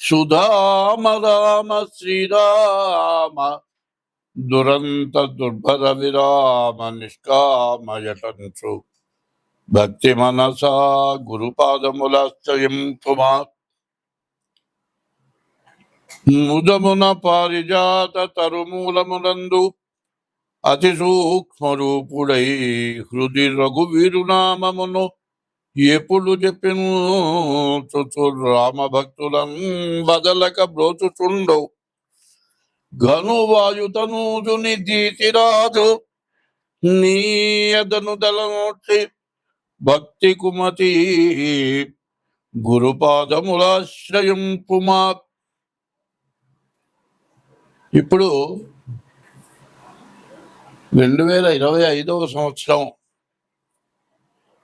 సుధామ రామ శ్రీరామ దురంత దుర్భర విరామ నిష్కామయటంచు భక్తి మనసా గురుపాదములాశ్రయం కుమా ముదమున పారిజాత తరుమూలమునందు అతి సూక్ష్మ రూపుడై హృది రఘువీరునామమును ఎప్పుడు చెప్పిను రామ భక్తులం బదలక బ్రోచుచుండవు. ఘను వాయుతనూజుని దీతిరాజు నీయదను దళనోక్షి భక్తి కుమతి గురుపాదములాశ్రయం పుమా ఇప్పుడు రెండు వేల ఇరవై ఐదవ సంవత్సరం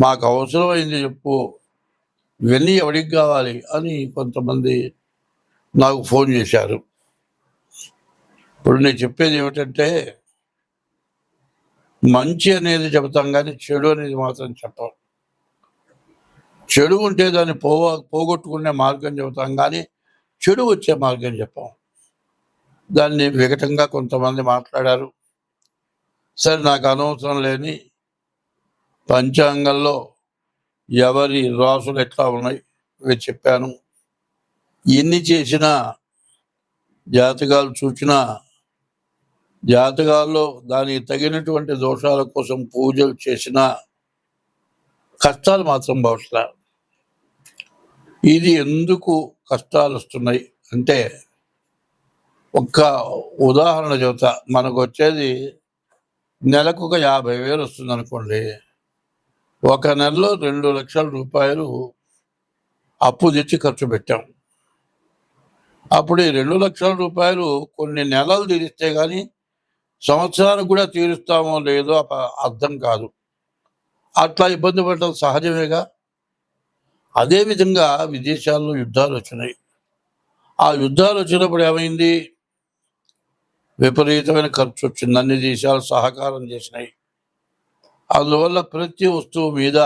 మాకు అవసరమైంది చెప్పు. ఇవన్నీ ఎవరికి కావాలి అని కొంతమంది నాకు ఫోన్ చేశారు. ఇప్పుడు నేను చెప్పేది ఏమిటంటే మంచి అనేది చెబుతాం కానీ చెడు అనేది మాత్రం చెప్పం. చెడు ఉంటే దాన్ని పోవ పోగొట్టుకునే మార్గం చెబుతాం కానీ చెడు వచ్చే మార్గం చెప్పాం. దాన్ని వికటంగా కొంతమంది మాట్లాడారు. సరే నాకు అనవసరం లేని పంచాంగంలో ఎవరి రాసులు ఎట్లా ఉన్నాయి ఇవి చెప్పాను. ఎన్ని చేసినా జాతకాలు చూచినా జాతకాల్లో దానికి తగినటువంటి దోషాల కోసం పూజలు చేసినా కష్టాలు మాత్రం భవిష్యత్ ఇది ఎందుకు కష్టాలు వస్తున్నాయి అంటే ఒక్క ఉదాహరణ చెబుతా. మనకు వచ్చేది నెలకు ఒక యాభై వేలు వస్తుంది అనుకోండి ఒక నెలలో రెండు లక్షల రూపాయలు అప్పు తెచ్చి ఖర్చు పెట్టాం. అప్పుడు ఈ రెండు లక్షల రూపాయలు కొన్ని నెలలు తీరిస్తే కానీ సంవత్సరానికి కూడా తీరుస్తామో లేదో అర్థం కాదు. అట్లా ఇబ్బంది పడటం సహజమేగా? అదేవిధంగా విదేశాల్లో యుద్ధాలు వచ్చినాయి. ఆ యుద్ధాలు వచ్చినప్పుడు ఏమైంది? విపరీతమైన ఖర్చు వచ్చింది. అన్ని దేశాలు సహకారం చేసినాయి. అందువల్ల ప్రతి వస్తువు మీద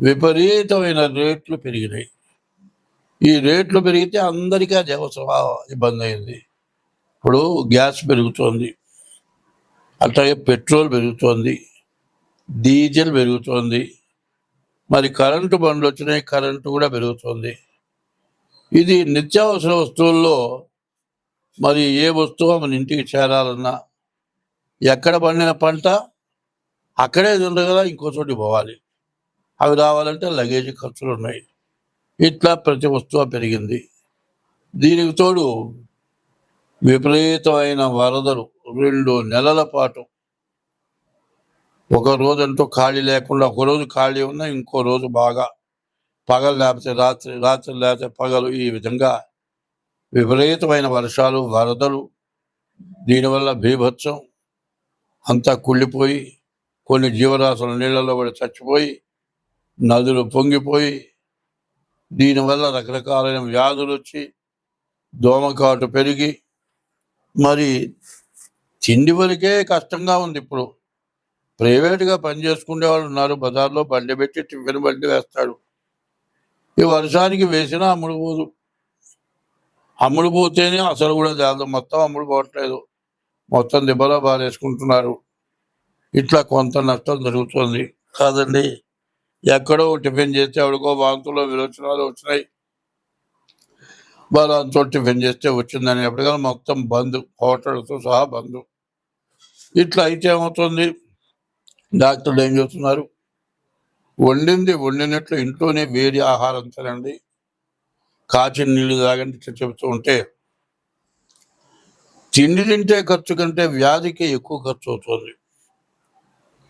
విపరీతమైన రేట్లు పెరిగినాయి. ఈ రేట్లు పెరిగితే అందరికీ అది అవసరం ఇబ్బంది అయింది. ఇప్పుడు గ్యాస్ పెరుగుతోంది. అట్లాగే పెట్రోల్ పెరుగుతోంది. డీజిల్ పెరుగుతోంది. మరి కరెంటు బండ్లు వచ్చినాయి కరెంటు కూడా పెరుగుతోంది. ఇది నిత్యావసర వస్తువుల్లో మరి ఏ వస్తువు మన ఇంటికి చేరాలన్నా ఎక్కడ పండిన పంట అక్కడే ఉంది కదా ఇంకో చోటికి పోవాలి. అవి రావాలంటే లగేజ్ ఖర్చులు ఉన్నాయి. ఇట్లా ప్రతి వస్తువు పెరిగింది. దీనికి తోడు విపరీతమైన వరదలు రెండు నెలల పాటు. ఒక రోజంటూ ఖాళీ లేకుండా ఒక రోజు ఖాళీ ఉన్నా ఇంకో రోజు బాగా పగలు లేకపోతే రాత్రి రాత్రి లేకపోతే పగలు ఈ విధంగా విపరీతమైన వర్షాలు వరదలు దీనివల్ల బీభత్సం అంతా కుళ్ళిపోయి కొన్ని జీవరాశులు నీళ్ళలో పడి చచ్చిపోయి నదులు పొంగిపోయి దీనివల్ల రకరకాలైన వ్యాధులు వచ్చి దోమకాటు పెరిగి మరి తిండి వరకే కష్టంగా ఉంది ఇప్పుడు. ప్రైవేట్గా పని చేసుకునే వాళ్ళు ఉన్నారు బజార్లో బండి పెట్టి టిఫిన్ బండి వేస్తాడు. ఈ వర్షానికి వేసినా అమ్ముడుపోదు అమ్ముడుపోతేనే అసలు కూడా జాగ్రత్త మొత్తం అమ్ముడు పోవట్లేదు. మొత్తం దెబ్బలో బారేసుకుంటున్నారు ఇట్లా కొంత నష్టం జరుగుతుంది. కాదండి ఎక్కడో టిఫిన్ చేస్తే ఎవడికో వాంతులు విరోచనాలు వచ్చినాయి. బలంతో టిఫిన్ చేస్తే వచ్చిందని ఎప్పటికైనా మొత్తం బంద్ హోటల్తో సహా బంద్. ఇట్లా అయితే ఏమవుతుంది? డాక్టర్లు ఏం చేస్తున్నారు? వండింది వండినట్లు ఇంట్లోనే వేడి ఆహారం తినండి. కాచిన నీళ్ళు తాగండి ఇట్లా చెబుతూ ఉంటే తిండి తింటే ఖర్చు కంటే వ్యాధికి ఎక్కువ ఖర్చు అవుతుంది.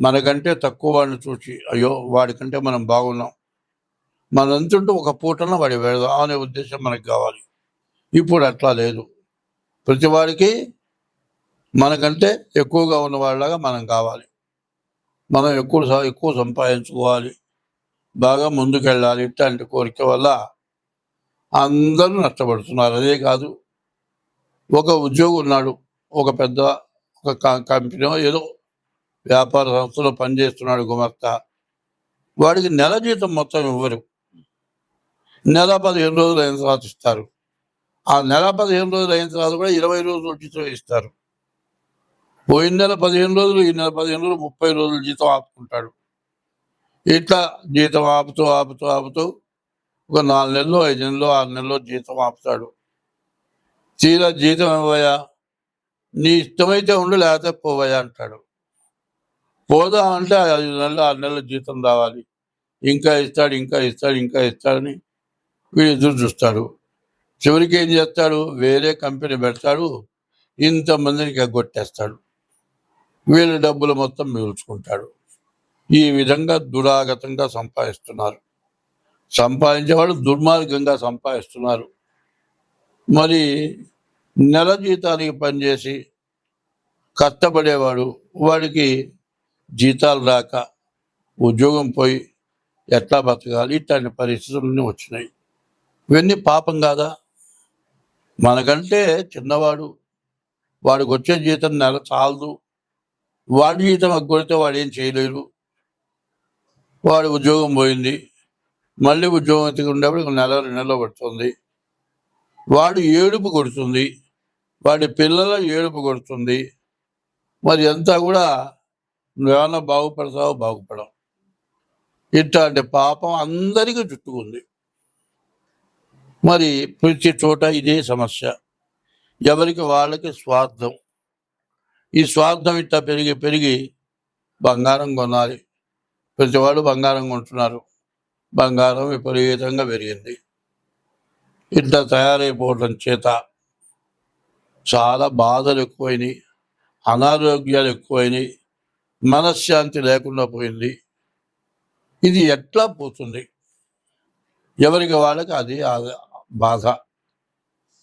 మనకంటే తక్కువ వాడిని చూసి అయ్యో వాడికంటే మనం బాగున్నాం. మనంతుంటూ ఒక పూటన వాడి వెళదాం అనే ఉద్దేశం మనకు కావాలి. ఇప్పుడు అట్లా లేదు. ప్రతి వాడికి మనకంటే ఎక్కువగా ఉన్నవాళ్ళగా మనం కావాలి. మనం ఎక్కువ ఎక్కువ సంపాదించుకోవాలి. బాగా ముందుకెళ్ళాలి ఇట్లాంటి కోరిక వల్ల అందరూ నష్టపడుతున్నారు. అదే కాదు ఒక ఉద్యోగి ఉన్నాడు ఒక పెద్ద ఒక కంపెనీ ఏదో వ్యాపార సంస్థలో పనిచేస్తున్నాడు గుమస్తా వాడికి నెల జీతం మొత్తం ఇవ్వరు. నెల పదిహేను రోజులు అయిన తర్వాత ఇస్తారు. ఆ నెల పదిహేను రోజులు అయిన తర్వాత కూడా ఇరవై రోజులు జీతం ఇస్తారు. పోయిన నెల పదిహేను రోజులు ఈ నెల పదిహేను రోజులు ముప్పై రోజులు జీతం ఆపుకుంటాడు. ఇట్లా జీతం ఆపుతూ ఆపుతూ ఆపుతూ ఒక నాలుగు నెలలు ఐదు నెలలు ఆరు నెలలో జీతం ఆపుతాడు. తీరా జీతం ఇవ్వయా నీ ఇష్టమైతే ఉండు లేకపోతే పోవయ్యా అంటాడు. పోదా అంటే ఐదు నెలలు ఆరు నెలల జీతం రావాలి. ఇంకా ఇస్తాడు ఇంకా ఇస్తాడు ఇంకా ఇస్తాడని వీడు ఎదురు చూస్తాడు. చివరికి ఏం చేస్తాడు? వేరే కంపెనీ పెడతాడు ఇంతమందికి ఎగ్గొట్టేస్తాడు. వీళ్ళ డబ్బులు మొత్తం మిగుల్చుకుంటాడు. ఈ విధంగా దురాగతంగా సంపాదిస్తున్నారు. సంపాదించేవాడు దుర్మార్గంగా సంపాదిస్తున్నారు. మరి నెల జీతానికి పనిచేసి కష్టపడేవాడు వాడికి జీతాలు రాక ఉద్యోగం పోయి ఎట్లా బతకాలి? ఇట్లాంటి పరిస్థితులన్నీ వచ్చినాయి. ఇవన్నీ పాపం కాదా? మనకంటే చిన్నవాడు వాడికి వచ్చే జీతం నెల చాలదు. వాడి జీతం అగ్గొడితే వాడు ఏం చేయలేరు. వాడి ఉద్యోగం పోయింది. మళ్ళీ ఉద్యోగం ఎత్తుకు ఉండేప్పుడు నెల రెండు నెలలు పడుతుంది. వాడు ఏడుపు కొడుతుంది. వాడి పిల్లల ఏడుపు కొడుతుంది. మరి అంతా కూడా నువ్వేమన్నా బాగుపడతావు బాగుపడవు. ఇట్లాంటి పాపం అందరికీ చుట్టుకుంది. మరి ప్రతి చోట ఇదే సమస్య. ఎవరికి వాళ్ళకి స్వార్థం. ఈ స్వార్థం ఇట్లా పెరిగి పెరిగి బంగారం కొనాలి. ప్రతి వాళ్ళు బంగారం కొంటున్నారు. బంగారం విపరీతంగా పెరిగింది. ఇట్లా తయారైపోవడం చేత చాలా బాధలు ఎక్కువైనాయి. అనారోగ్యాలు ఎక్కువైనాయి. మనశ్శాంతి లేకుండా పోయింది. ఇది ఎట్లా పోతుంది? ఎవరికి వాళ్ళకి అది ఆ బాధ.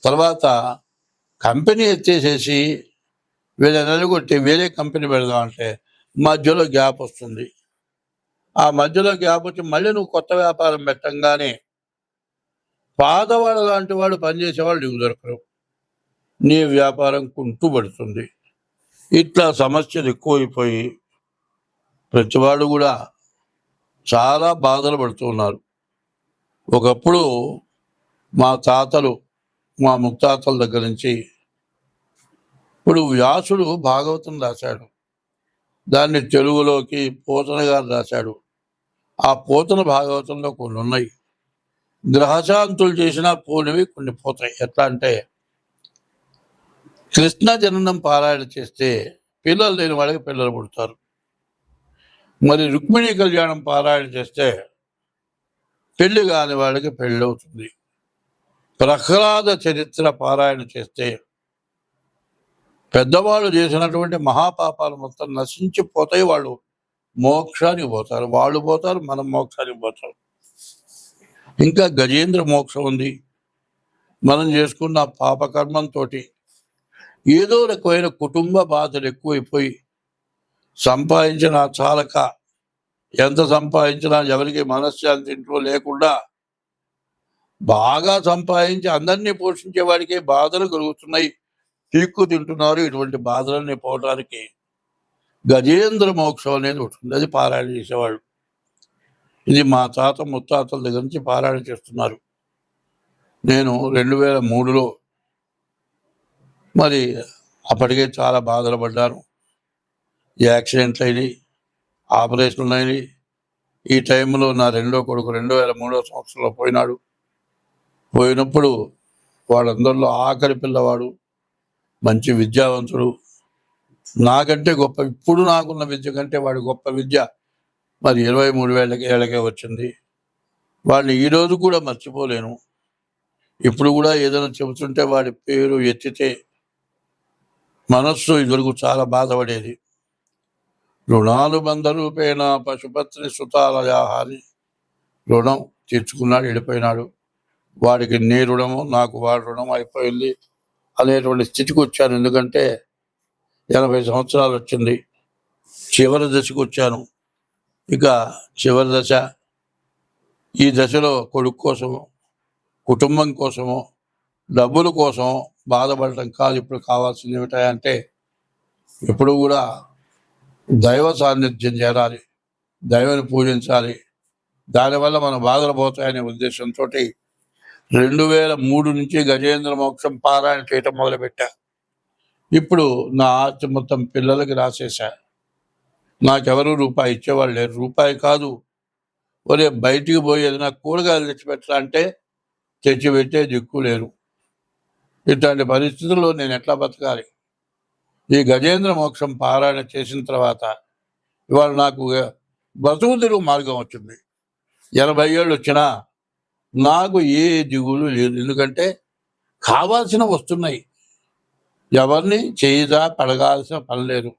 తర్వాత కంపెనీ ఎత్తేసేసి వీళ్ళ నెలగొట్టి వేరే కంపెనీ పెడదాం అంటే మధ్యలో గ్యాప్ వస్తుంది. ఆ మధ్యలో గ్యాప్ వచ్చి మళ్ళీ నువ్వు కొత్త వ్యాపారం పెట్టంగానే పాతవాడు లాంటి వాడు పనిచేసేవాళ్ళు నీకు దొరకరు. నీ వ్యాపారం కుంటుపడుతుంది. ఇట్లా సమస్యలు ఎక్కువైపోయి ప్రతివాడు కూడా చాలా బాధలు పడుతూ ఉన్నారు. ఒకప్పుడు మా తాతలు మా ముత్తాతల దగ్గర నుంచి ఇప్పుడు వ్యాసుడు భాగవతం రాశాడు. దాన్ని తెలుగులోకి పోతన గారు రాశాడు. ఆ పోతన భాగవతంలో కొన్ని ఉన్నాయి. గ్రహశాంతులు చేసినా పోనివి కొన్ని పోతాయి. ఎట్లా అంటే కృష్ణ జననం పారాయణ చేస్తే పిల్లలు లేని వాళ్ళకి పిల్లలు పుడతారు. మరి రుక్మిణి కళ్యాణం పారాయణ చేస్తే పెళ్ళి కాని వాళ్ళకి పెళ్ళి అవుతుంది ప్రహ్లాద చరిత్ర పారాయణ చేస్తే పెద్దవాళ్ళు చేసినటువంటి మహాపాపాలు మొత్తం నశించిపోతాయి. వాళ్ళు మోక్షానికి పోతారు. వాళ్ళు పోతారు మనం మోక్షానికి పోతాం. ఇంకా గజేంద్ర మోక్షం ఉంది. మనం చేసుకున్న పాపకర్మంతో ఏదో రకమైన కుటుంబ బాధలు ఎక్కువైపోయి సంపాదించిన చాలక ఎంత సంపాదించినా ఎవరికి మనశ్శాంతి ఇంట్లో లేకుండా బాగా సంపాదించి అందరినీ పోషించే వాడికి బాధలు కలుగుతున్నాయి. తీక్కు తింటున్నారు. ఇటువంటి బాధలన్నీ పోవడానికి గజేంద్ర మోక్షం అనేది ఉంటుంది అది పారాయణ చేసేవాళ్ళు. ఇది మా తాత ముత్తాతల దగ్గర నుంచి పారాయణ చేస్తున్నారు. నేను రెండు వేల మూడులో మరి అప్పటికే చాలా బాధలు పడ్డాను. యాక్సిడెంట్లు అయినాయి ఆపరేషన్లు అయినాయి. ఈ టైంలో నా రెండో కొడుకు రెండు వేల మూడో సంవత్సరంలో పోయినాడు. పోయినప్పుడు వాళ్ళందరిలో ఆఖరి పిల్లవాడు మంచి విద్యావంతుడు. నాకంటే గొప్ప ఇప్పుడు నాకున్న విద్య కంటే వాడి గొప్ప విద్య మరి ఇరవై మూడు వేలకి ఏళ్ళకే వచ్చింది. వాళ్ళు ఈరోజు కూడా మర్చిపోలేను. ఇప్పుడు కూడా ఏదైనా చెబుతుంటే వాడి పేరు ఎత్తితే మనస్సు ఇదివరకు చాలా బాధపడేది. రుణాలు బంధ రూపేణ పశుపత్రి సుతాలయాహారి రుణం తీర్చుకున్నాడు వెళ్ళిపోయినాడు. వాడికి నీ రుణము నాకు వాడి రుణం అయిపోయింది అనేటువంటి స్థితికి వచ్చాను. ఎందుకంటే ఎనభై సంవత్సరాలు వచ్చింది. చివరి దశకు వచ్చాను. ఇక చివరి దశ ఈ దశలో కొడుకు కోసము కుటుంబం కోసము డబ్బుల కోసం బాధపడటం కాదు. ఇప్పుడు కావాల్సింది ఏమిటంటే ఎప్పుడు కూడా దైవ సాన్నిధ్యం చేరాలి దైవాన్ని పూజించాలి. దానివల్ల మన బాధలు పోతాయనే ఉద్దేశంతో రెండు వేల మూడు నుంచి గజేంద్ర మోక్షం పారాయణ చేయటం మొదలుపెట్టా. ఇప్పుడు నా ఆస్తి మొత్తం పిల్లలకి రాసేశా నాకెవరు రూపాయి ఇచ్చేవాళ్ళు లేరు. రూపాయి కాదు. ఒరే బయటికి పోయి ఏదైనా కూరగాయలు తెచ్చిపెట్టాలంటే తెచ్చిపెట్టే దిక్కు లేరు ఇట్లాంటి పరిస్థితుల్లో నేను ఎట్లా బతకాలి? ఈ గజేంద్ర మోక్షం పారాయణ చేసిన తర్వాత ఇవాళ నాకు బ్రతుకు తిరుగు మార్గం వచ్చింది. ఎనభై ఏళ్ళు వచ్చినా నాకు ఏ దిగులు లేదు. ఎందుకంటే కావాల్సిన వస్తున్నాయి. ఎవరిని చేయదా పడగాల్సిన పని లేదు.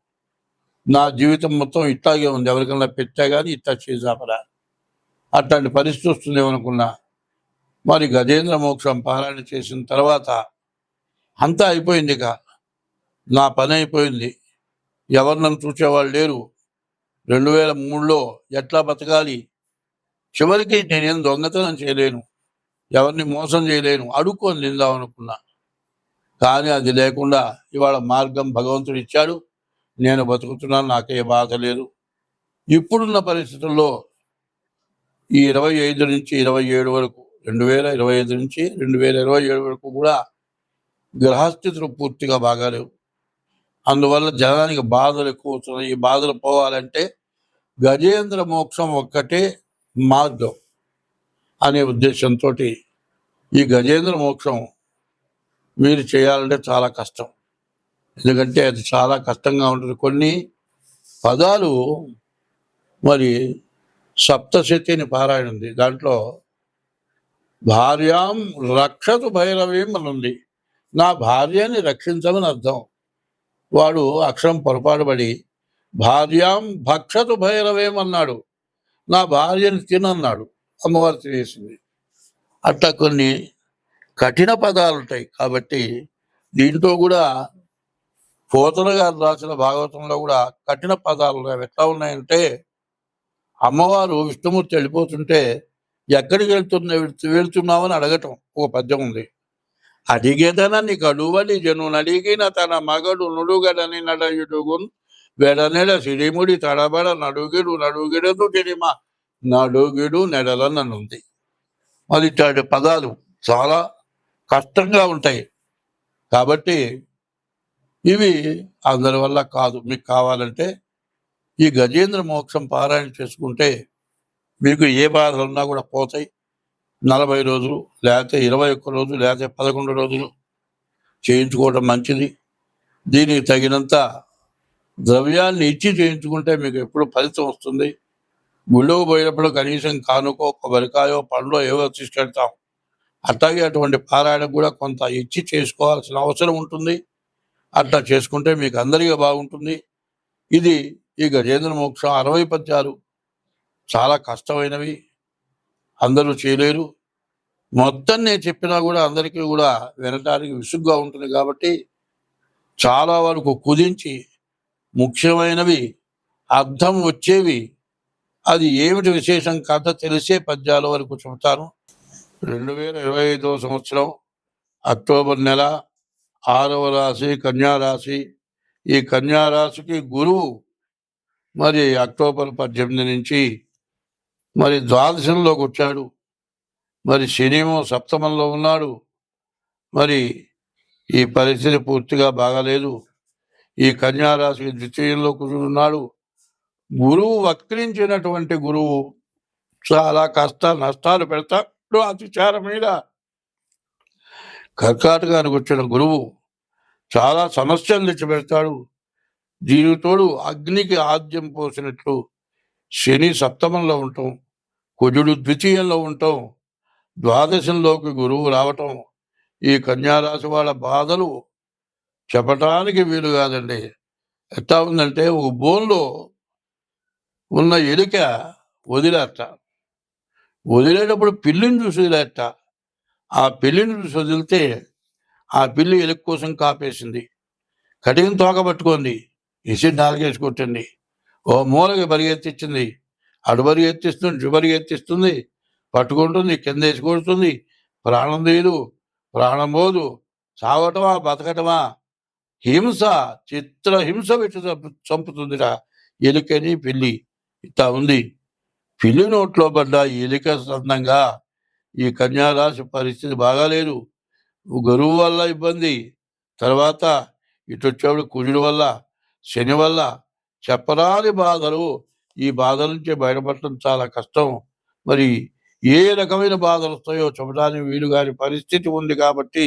నా జీవితం మొత్తం ఇట్లాగే ఉంది. ఎవరికైనా పెట్టా కానీ ఇట్లా చేసాపరా అట్లాంటి పరిస్థితి వస్తుంది అనుకున్నా మరి గజేంద్ర మోక్షం పారాయణ చేసిన తర్వాత అంతా అయిపోయింది ఇక. నా పని అయిపోయింది ఎవరు నన్ను చూసేవాళ్ళు లేరు. రెండు వేల మూడులో ఎట్లా బతకాలి? చివరికి నేనేం దొంగతనం చేయలేను. ఎవరిని మోసం చేయలేను. అడుక్కొని నిందాం అనుకున్నా కానీ అది లేకుండా ఇవాళ మార్గం భగవంతుడు ఇచ్చాడు. నేను బతుకుతున్నాను. నాకే బాధ లేదు. ఇప్పుడున్న పరిస్థితుల్లో ఈ ఇరవై ఐదు నుంచి ఇరవై ఏడు వరకు రెండు వేల ఇరవై ఐదు నుంచి రెండు వేల ఇరవై ఏడు వరకు కూడా గ్రహస్థితులు పూర్తిగా బాగాలేవు. అందువల్ల జనానికి బాధలు ఎక్కువ వస్తున్నాయి. ఈ బాధలు పోవాలంటే గజేంద్ర మోక్షం ఒక్కటే మార్గం అనే ఉద్దేశంతో ఈ గజేంద్ర మోక్షం మీరు చేయాలంటే చాలా కష్టం. ఎందుకంటే అది చాలా కష్టంగా ఉంటుంది. కొన్ని పదాలు మరి సప్తశతిని పారాయణ ఉంది. దాంట్లో భార్యాం రక్షతు భైరవీం అని ఉంది. నా భార్యని రక్షించమని అర్థం. వాడు అక్షరం పొరపాటుపడి భార్యాం భక్షతు భైరవేమన్నాడు నా భార్యని తినన్నాడు. అమ్మవారు తినేసింది. అట్లా కొన్ని కఠిన పదాలు ఉంటాయి కాబట్టి దీంతో కూడా పోతన గారు రాసిన భాగవతంలో కూడా కఠిన పదాలు ఉన్నాయి. ఎట్లా ఉన్నాయంటే అమ్మవారు విష్ణుమూర్తి వెళ్ళిపోతుంటే ఎక్కడికి వెళ్తున్నా వెళ్తున్నామని అడగటం ఒక పద్యం ఉంది. అడిగేదన నీకు అడువలి జను అడిగిన తన మగడు నుడుగడని నడయుడుగున్ వెడనెడ సిరిముడి తడబడ నడుగిడు నడుగిడదు గిరిమ నడుగిడు నెడలననుంది. మరి ఇట్లాంటి పదాలు చాలా కష్టంగా ఉంటాయి. కాబట్టి ఇవి అందరి వల్ల కాదు. మీకు కావాలంటే ఈ గజేంద్ర మోక్షం పారాయణ చేసుకుంటే మీకు ఏ బాధలు ఉన్నా కూడా పోతాయి. నలభై రోజులు లేకపోతే ఇరవై ఒక్క రోజులు లేకపోతే పదకొండు రోజులు చేయించుకోవడం మంచిది. దీనికి తగినంత ద్రవ్యాన్ని ఇచ్చి చేయించుకుంటే మీకు ఎప్పుడు ఫలితం వస్తుంది. గుళ్ళకు పోయినప్పుడు కనీసం కానుకో కొబ్బరికాయో పండ్లో ఏవో తీసుకెళ్తాం. అట్లాగే అటువంటి పారాయణకు కూడా కొంత ఇచ్చి చేసుకోవాల్సిన అవసరం ఉంటుంది. అట్లా చేసుకుంటే మీకు అందరికీ బాగుంటుంది. ఇది ఈ గజేంద్ర మోక్షం అరవై పద్యాలు చాలా కష్టమైనవి. అందరూ చేయలేరు. మొత్తం నేను చెప్పినా కూడా అందరికీ కూడా వినటానికి విసుగ్గా ఉంటుంది కాబట్టి చాలా వరకు కుదించి ముఖ్యమైనవి అర్థం వచ్చేవి అది ఏమిటి విశేషం కథ తెలిసే పద్యాల వరకు చెబుతాను రెండు వేల ఇరవై ఐదవ సంవత్సరం అక్టోబర్ నెల ఆరవ రాశి కన్యారాశి ఈ కన్యా రాశికి గురువు మరి అక్టోబర్ పద్దెనిమిది నుంచి మరి ద్వాదశంలోకి వచ్చాడు. మరి శనిమో సప్తమంలో ఉన్నాడు. మరి ఈ పరిస్థితి పూర్తిగా బాగాలేదు. ఈ కన్యారాశి ద్వితీయంలో కూర్చున్నాడు. గురువు వక్రించినటువంటి గురువు చాలా కష్ట నష్టాలు పెడతాడు అతిచార మీద. కర్కాటకానికి వచ్చిన గురువు చాలా సమస్యలు తెచ్చి పెడతాడు దీనితోడు అగ్నికి ఆద్యం పోసినట్లు శని సప్తమంలో ఉంటాం కుజుడు ద్వితీయంలో ఉండటం ద్వాదశంలోకి గురువు రావటం ఈ కన్యారాశి వాళ్ళ బాధలు చెప్పటానికి వీలు కాదండి. ఎట్లా ఉందంటే ఒక బోన్లో ఉన్న ఎలుక వదిలేట వదిలేటప్పుడు పిల్లిని చూసి వదిలేట ఆ పిల్లిని చూసి వదిలితే ఆ పిల్లి ఎలుక కోసం కాపేసింది. కటింగ్ తోక పట్టుకుంది. ఇసి నాలుగేసి కొట్టండి ఓ మూలకి పరిగెత్తిచ్చింది. అడుబరి ఎత్తిస్తుంది జుబరి ఎత్తిస్తుంది పట్టుకుంటుంది కింద వేసి కొడుతుంది. ప్రాణం తీయదు ప్రాణం పోదు. చావటమా బతకటమా? హింస చిత్ర హింస పెట్టి చంపు- చంపుతుందిరా. ఎలుకని పిల్లి ఇట్లా ఉంది. పిల్లి నోట్లో పడ్డ ఎలుక సందంగా ఈ కన్యారాశి పరిస్థితి బాగాలేదు. గురువు వల్ల ఇబ్బంది. తర్వాత ఇటు వచ్చేవాడు కుజుడు వల్ల శని వల్ల చెప్పరాని బాధలు ఈ బాధల నుంచి బయటపడటం చాలా కష్టం. మరి ఏ రకమైన బాధలు వస్తాయో చెప్పడానికి వీలు కాని పరిస్థితి ఉంది కాబట్టి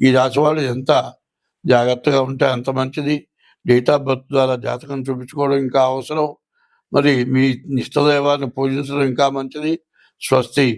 ఈ రాశి వాళ్ళు ఎంత జాగ్రత్తగా ఉంటే అంత మంచిది. డేట్ ఆఫ్ బర్త్ ద్వారా జాతకం చూపించుకోవడం ఇంకా అవసరం. మరి మీ ఇష్టదైవాన్ని పూజించడం ఇంకా మంచిది. స్వస్తి.